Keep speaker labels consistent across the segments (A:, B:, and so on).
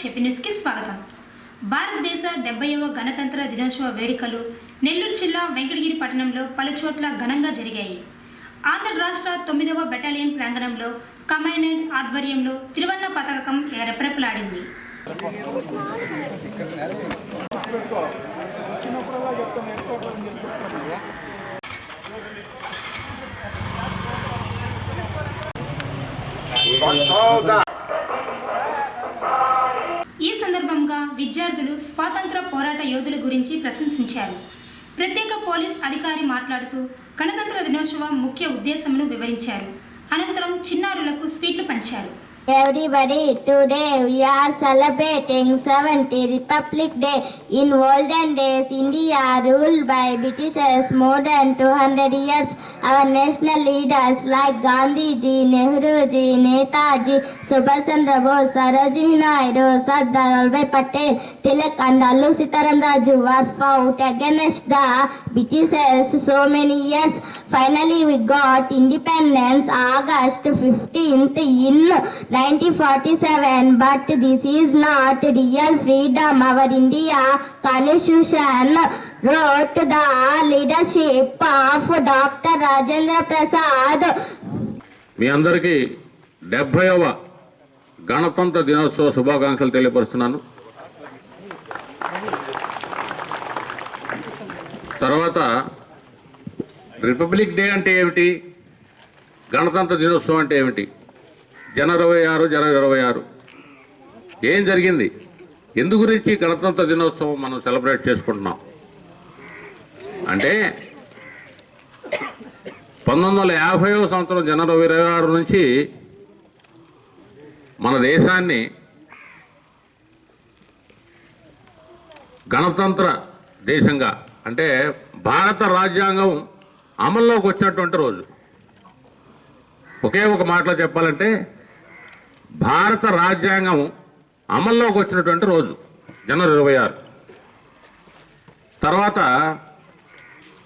A: చెప్పినెస్కి స్వాగతం. భారతదేశ డెబ్బైవ గణతంత్ర దినోత్సవ వేడుకలు నెల్లూరు జిల్లా వెంకటగిరి పట్టణంలో పలుచోట్ల ఘనంగా జరిగాయి. ఆంధ్ర రాష్ట్ర తొమ్మిదవ బెటాలియన్ ప్రాంగణంలో కమాండెంట్ ఆధ్వర్యంలో తిరువన్న పతాకం రెపరెపలాడింది ఈ స్వాతంత్ర పోరాట యోధుల గురించి ప్రశంసించారు ప్రత్యేక పోలీస్ అధికారి మాట్లాడుతూ గణతంత్ర దినోత్సవం ముఖ్య ఉద్దేశమును వివరించారు అనంతరం చిన్నారులకు స్వీట్లు పంచారు
B: Everybody, today we are celebrating 70 Republic Day. In olden days, India ruled by Britishers more than 200 years. Our national leaders like Gandhiji, Nehruji, Netaji, Subhash Chandra Bose, Sarojini Naidu, Sardar Vallabhbhai Patel, Tilak and Allu Sitaram Raju were fought against the Britishers so many years. Finally, we got independence August 15th in 1947. But this is not real freedom. Our India Constitution wrote the leadership of Dr. Rajendra Prasad.
C: మీ అందరికీ డెబ్భైవ గణతంత్ర దినోత్సవ శుభాకాంక్షలు తెలియపరుస్తున్నాను తర్వాత republic day అంటే ఏమిటి? గణతంత్ర దినోత్సవం అంటే ఏమిటి? జనవరి ఇరవై ఆరు జనవరి ఇరవై ఆరు. ఏం జరిగింది? ఎందు గురించి గణతంత్ర దినోత్సవం మనం సెలబ్రేట్ చేసుకుంటున్నాం? అంటే పంతొమ్మిది వందల యాభైవ సంవత్సరం జనవరి ఇరవై ఆరు నుంచి మన దేశాన్ని గణతంత్ర దేశంగా అంటే భారత రాజ్యాంగం అమల్లోకి వచ్చినటువంటి రోజు. ఒకే ఒక మాటలో చెప్పాలంటే భారత రాజ్యాంగం అమల్లోకి వచ్చినటువంటి రోజు జనవరి ఇరవై ఆరు. తర్వాత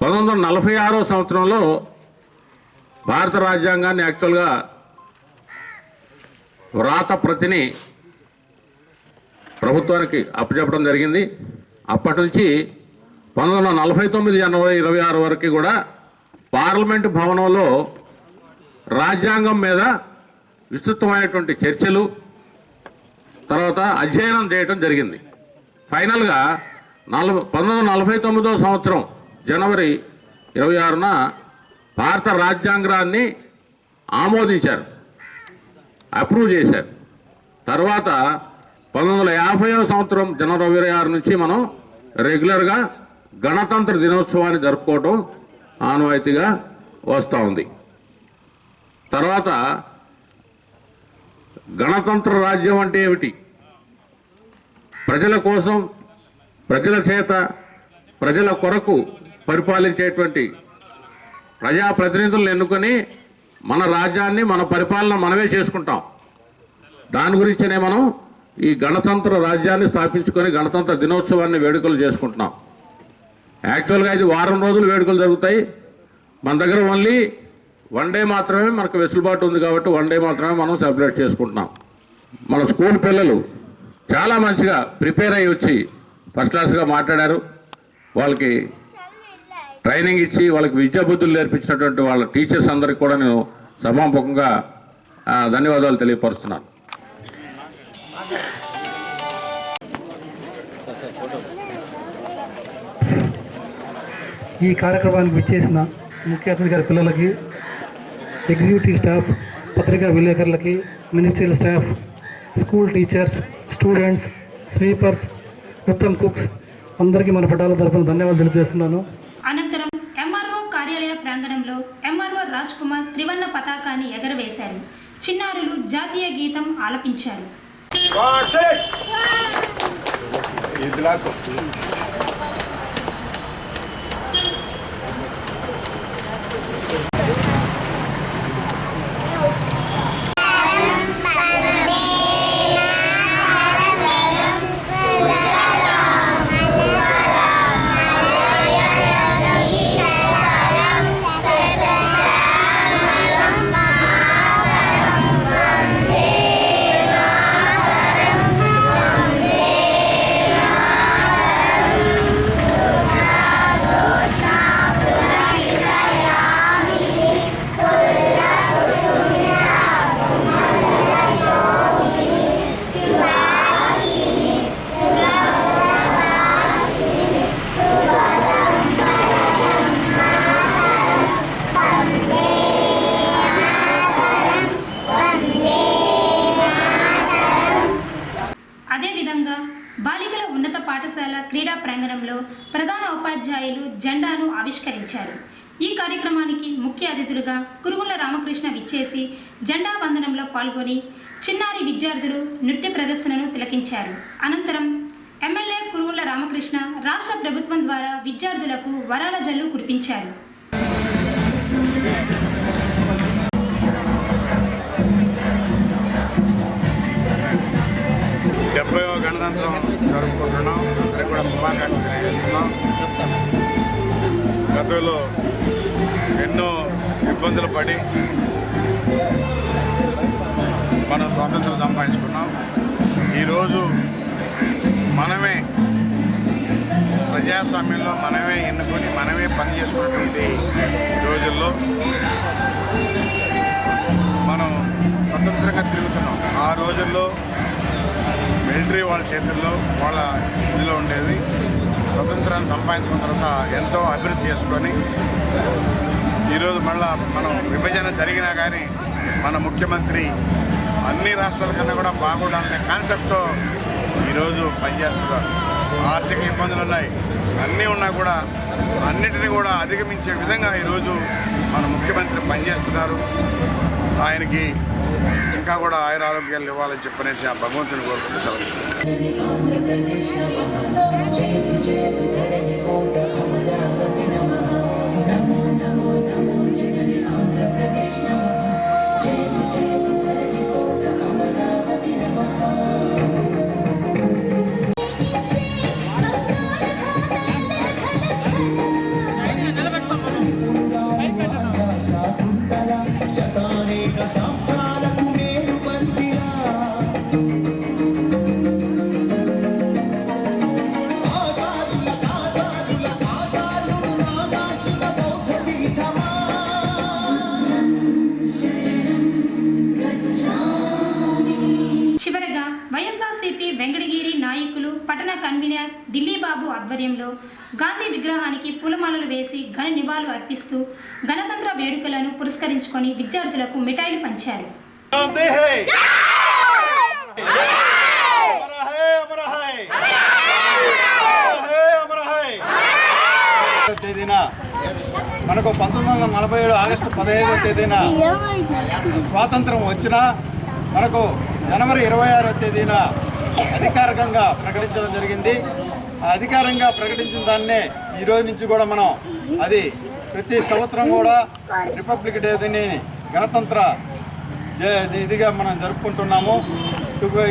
C: పంతొమ్మిది వందల నలభై ఆరో సంవత్సరంలో భారత రాజ్యాంగాన్ని యాక్చువల్గా వ్రాత ప్రతిని ప్రభుత్వానికి అప్పచెప్పడం జరిగింది. అప్పటి నుంచి పంతొమ్మిది వందల నలభై తొమ్మిది జనవరి ఇరవై ఆరు వరకు కూడా పార్లమెంటు భవనంలో రాజ్యాంగం మీద విస్తృతమైనటువంటి చర్చలు తర్వాత అధ్యయనం చేయడం జరిగింది. ఫైనల్గా నలభై పంతొమ్మిది నలభై తొమ్మిదో సంవత్సరం జనవరి ఇరవై ఆరున భారత రాజ్యాంగాన్ని ఆమోదించారు అప్రూవ్ చేశారు. తర్వాత పంతొమ్మిది వందల సంవత్సరం జనవరి ఇరవై ఆరు నుంచి మనం రెగ్యులర్గా గణతంత్ర దినోత్సవాన్ని జరుపుకోవటం ఆనవాయితీగా వస్తూ ఉంది. తర్వాత గణతంత్ర రాజ్యం అంటే ఏమిటి? ప్రజల కోసం ప్రజల చేత ప్రజల కొరకు పరిపాలించేటువంటి ప్రజాప్రతినిధులను ఎన్నుకొని మన రాజ్యాన్ని మన పరిపాలన మనమే చేసుకుంటాం. దాని గురించినే మనం ఈ గణతంత్ర రాజ్యాన్ని స్థాపించుకొని గణతంత్ర దినోత్సవాన్ని వేడుకలు చేసుకుంటున్నాం. యాక్చువల్గా ఇది వారం రోజులు వేడుకలు జరుగుతాయి. మన దగ్గర ఓన్లీ వన్ డే మాత్రమే మనకు వెసులుబాటు ఉంది కాబట్టి వన్ డే మాత్రమే మనం సెలబ్రేట్ చేసుకుంటున్నాం. మన స్కూల్ పిల్లలు చాలా మంచిగా ప్రిపేర్ అయ్యి వచ్చి ఫస్ట్ క్లాస్గా మాట్లాడారు. వాళ్ళకి ట్రైనింగ్ ఇచ్చి వాళ్ళకి విద్యా బుద్ధులు నేర్పించినటువంటి వాళ్ళ టీచర్స్ అందరికి కూడా నేను సభాముఖంగా ధన్యవాదాలు తెలియపరుస్తున్నాను.
D: ఈ కార్యక్రమానికి విచ్చేసిన ముఖ్య అతిథి గారి పిల్లలకి ఎగ్జిక్యూటివ్ స్టాఫ్ పత్రికా విలేకరులకి ministerial staff school teachers students sweepers మొత్తం కుక్స్ అందరికీ మన పటాల తరఫున ధన్యవాదాలు తెలియజేస్తున్నాను.
A: అనంతరం ఎంఆర్ఓ కార్యాలయ ప్రాంగణంలో ఎంఆర్ఓ రాజ్ కుమార్ త్రివర్ణ పతాకాన్ని ఎగరవేశారు. చిన్నారులు జాతీయ గీతం ఆలపించారు. రామకృష్ణ విచ్చేసి జెండా వందనంలో పాల్గొని చిన్నారి విద్యార్థులు నృత్య ప్రదర్శనను తిలకించారు. అనంతరం ఎమ్మెల్యే కురువుల రామకృష్ణ రాష్ట్ర ప్రభుత్వం ద్వారా విద్యార్థులకు వరాల జల్లు కురిపించారు.
E: డెబ్బై గణతంత్రం జరుపుకుంటున్నాం. కూడా శుభాకాంక్షలు తెలియజేస్తున్నాం. గతంలో ఎన్నో ఇబ్బందులు పడి మనం స్వాతంత్రం సంపాదించుకున్నాం. ఈరోజు మనమే ప్రజాస్వామ్యంలో మనమే ఎన్నుకొని మనమే పని చేసుకున్నటువంటి రోజుల్లో మనం స్వతంత్రంగా తిరుగుతున్నాం. ఆ రోజుల్లో మిలిటరీ వాళ్ళ చేతుల్లో వాళ్ళ ఇదిలో ఉండేది. స్వతంత్రాన్ని సంపాదించుకున్న తర్వాత ఎంతో అభివృద్ధి చేసుకొని ఈరోజు మళ్ళా మనం విభజన జరిగినా కానీ మన ముఖ్యమంత్రి అన్ని రాష్ట్రాల కన్నా కూడా బాగుండాలనే కాన్సెప్ట్తో ఈరోజు పనిచేస్తున్నారు ఆర్థిక ఇబ్బందులు ఉన్నాయి అన్నీ ఉన్నా కూడా అన్నిటిని కూడా అధిగమించే విధంగా ఈరోజు మన ముఖ్యమంత్రి పనిచేస్తున్నారు ఆయనకి ఇంకా కూడా ఆయుర ఆరోగ్యాలు ఇవ్వాలని చెప్పనేసి ఆ భగవంతుని కోరుకుంటూ సెలవు
A: ఆధ్వర్యంలో గాంధీ విగ్రహానికి పూలమాలలు వేసి ఘన నివాళులు అర్పిస్తూ గణతంత్ర వేడుకలను పురస్కరించుకొని విద్యార్థులకు మిఠాయిలు పంచారు.
E: గాంధీ హై అమర హై అమర హై హై అమర హై
F: తేదీన మనకు పంతొమ్మిది వందల నలభై ఏడు ఆగస్టు పదహైదవ తేదీన స్వాతంత్రం వచ్చిన మనకు జనవరి ఇరవై ఆరో తేదీన అధికారికంగా ప్రకటించడం జరిగింది. అధికారంగా ప్రకటించిన దాన్నే ఈ రోజు నుంచి కూడా మనం అది ప్రతి సంవత్సరం కూడా రిపబ్లిక్ డే దీన్ని గణతంత్ర ఇదిగా మనం జరుపుకుంటున్నాము.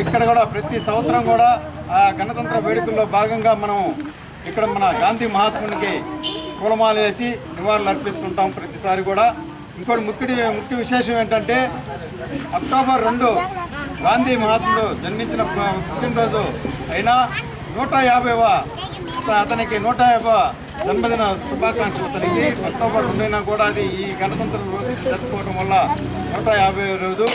F: ఇక్కడ కూడా ప్రతి సంవత్సరం కూడా ఆ గణతంత్ర వేడుకల్లో భాగంగా మనం ఇక్కడ మన గాంధీ మహాత్మునికి పూలమాల వేసి నివాళులు అర్పిస్తుంటాం ప్రతిసారి కూడా. ఇంకోటి ముఖ్య ముఖ్య విశేషం ఏంటంటే అక్టోబర్ రెండు గాంధీ మహాత్ముడు జన్మించిన పుట్టినరోజు అయినా నూట యాభైవ అతనికి నూట యాభై జన్మదిన శుభాకాంక్షలు అతనికి అక్టోబర్ రెండైనా కూడా అది ఈ గణతంత్ర రోజు జరుపుకోవడం వల్ల నూట యాభై రోజు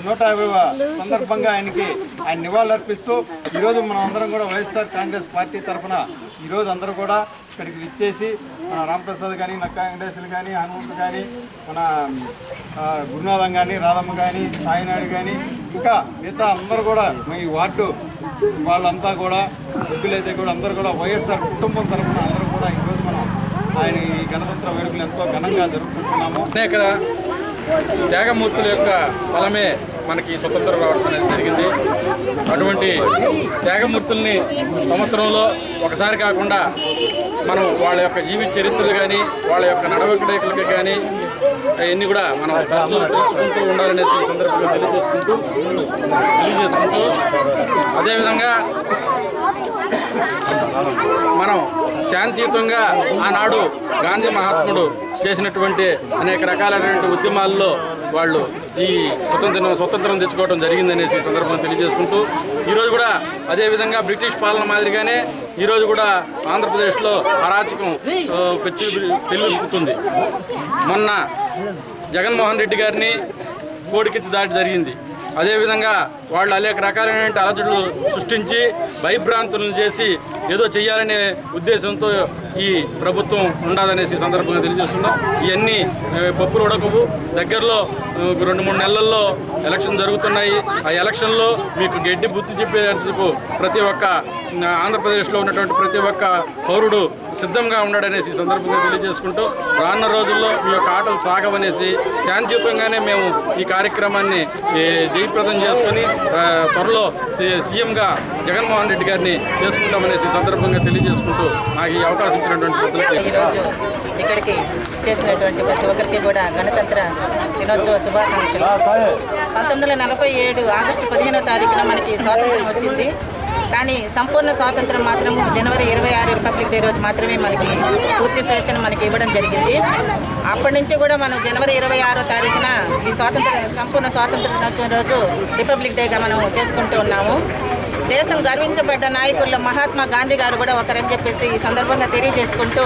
F: నూట యాభైవ సందర్భంగా ఆయనకి ఆయన నివాళులర్పిస్తూ ఈరోజు మనం అందరం కూడా వైఎస్ఆర్ కాంగ్రెస్ పార్టీ తరఫున ఈరోజు అందరూ కూడా ఇక్కడికి విచ్చేసి మన రామప్రసాద్ కానీ నక్కా వెంకటేశ్వరు కానీ హనుమంతు కానీ మన గురునాథం కానీ రాధమ్మ కానీ సాయినాయుడు కానీ ఇంకా మిగతా అందరూ కూడా ఈ వార్డు వాళ్ళంతా కూడా సభ్యులైతే కూడా అందరూ కూడా వైఎస్ఆర్ కుటుంబం తరఫున అందరూ కూడా ఈరోజు మనం ఆయన ఈ గణతంత్ర వేడుకలు ఎంతో ఘనంగా జరుపుకుంటున్నాము.
G: అనేక త్యాగమూర్తుల యొక్క ఫలమే మనకి స్వతంత్ర రావడం అనేది జరిగింది. అటువంటి త్యాగమూర్తుల్ని సంవత్సరంలో ఒకసారి కాకుండా మనం వాళ్ళ యొక్క జీవిత చరిత్రలు కానీ వాళ్ళ యొక్క నడవడికలు కానీ అవన్నీ కూడా మనం ఖర్చు తెచ్చుకుంటూ ఉండాలనేసి సందర్భంగా తెలియజేసుకుంటూ తెలియజేసుకుంటూ అదేవిధంగా మనం శాంతియుతంగా ఆనాడు గాంధీ మహాత్ముడు చేసినటువంటి అనేక రకాలైనటువంటి ఉద్యమాల్లో వాళ్ళు ఈ స్వతంత్రం స్వతంత్రం తెచ్చుకోవడం జరిగిందనేసి సందర్భం సందర్భంగా తెలియజేసుకుంటూ ఈరోజు కూడా అదేవిధంగా బ్రిటిష్ పాలన మాదిరిగానే ఈరోజు కూడా ఆంధ్రప్రదేశ్లో అరాచకం పెచ్చి పెచ్చు మొన్న జగన్మోహన్ రెడ్డి గారిని కోడికెత్తి దాటి జరిగింది. అదేవిధంగా వాళ్ళు అనేక రకాలైన అలజడులు సృష్టించి భయభ్రాంతులను చేసి ఏదో చేయాలనే ఉద్దేశంతో ఈ ప్రభుత్వం ఉండదనేసి సందర్భంగా తెలియజేస్తున్నాం. ఇవన్నీ పప్పులు ఉడకవు. దగ్గరలో రెండు మూడు నెలల్లో ఎలక్షన్ జరుగుతున్నాయి. ఆ ఎలక్షన్లో మీకు గడ్డి బుద్ధి చెప్పేందుకు ప్రతి ఒక్క ఆంధ్రప్రదేశ్లో ఉన్నటువంటి ప్రతి ఒక్క పౌరుడు సిద్ధంగా ఉన్నాడనేసి ఈ సందర్భంగా తెలియజేసుకుంటూ రానున్న రోజుల్లో మీ యొక్క ఆటలు సాగవనేసి శాంతియుతంగానే మేము ఈ కార్యక్రమాన్ని జయప్రదం చేసుకొని త్వరలో సీఎంగా జగన్మోహన్ రెడ్డి గారిని చేసుకుంటామనేసి సందర్భంగా తెలియజేసుకుంటూ నాకు ఈ అవకాశం ఇచ్చినటువంటి
H: ఈరోజు ఇక్కడికి చేసినటువంటి ప్రతి ఒక్కరికి కూడా గణతంత్ర దినోత్సవ శుభాకాంక్షలు. పంతొమ్మిది వందల నలభై ఏడు ఆగస్టు పదిహేనో తారీఖున మనకి స్వాతంత్రం వచ్చింది. కానీ సంపూర్ణ స్వాతంత్రం మాత్రం జనవరి ఇరవై ఆరు రిపబ్లిక్ డే రోజు మాత్రమే మనకి పూర్తి స్వేచ్ఛను మనకి ఇవ్వడం జరిగింది. అప్పటి నుంచి కూడా మనం జనవరి ఇరవై ఆరో తారీఖున ఈ స్వాతంత్ర సంపూర్ణ స్వాతంత్ర దినోత్సవం రోజు రిపబ్లిక్ డేగా మనం చేసుకుంటూ ఉన్నాము. దేశం గర్వించబడ్డ నాయకుల్లో మహాత్మా గాంధీ గారు కూడా ఒకరని చెప్పేసి ఈ సందర్భంగా తెలియజేసుకుంటూ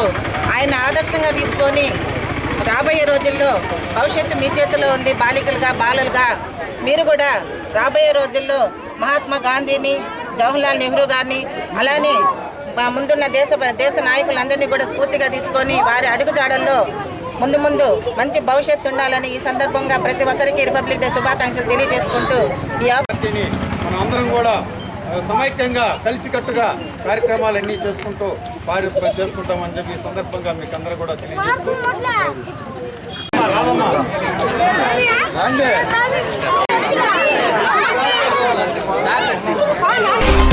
H: ఆయన ఆదర్శంగా తీసుకొని రాబోయే రోజుల్లో భవిష్యత్తు మీ చేతిలో ఉంది బాలికలుగా బాలలుగా. మీరు కూడా రాబోయే రోజుల్లో మహాత్మా గాంధీని జవహర్లాల్ నెహ్రూ గారిని అలానే మా ముందున్న దేశ దేశ నాయకులందరినీ కూడా స్ఫూర్తిగా తీసుకొని వారి అడుగుజాడల్లో ముందు ముందు మంచి భవిష్యత్తు ఉండాలని ఈ సందర్భంగా ప్రతి ఒక్కరికి రిపబ్లిక్ డే శుభాకాంక్షలు తెలియజేసుకుంటూ ఈ
F: కూడా సమైక్యంగా కలిసికట్టుగా కార్యక్రమాలన్నీ చేసుకుంటూ పారి చేసుకుంటామని చెప్పి ఈ సందర్భంగా మీకు అందరూ కూడా తెలియజేస్తూ రావమ్మా. రండి.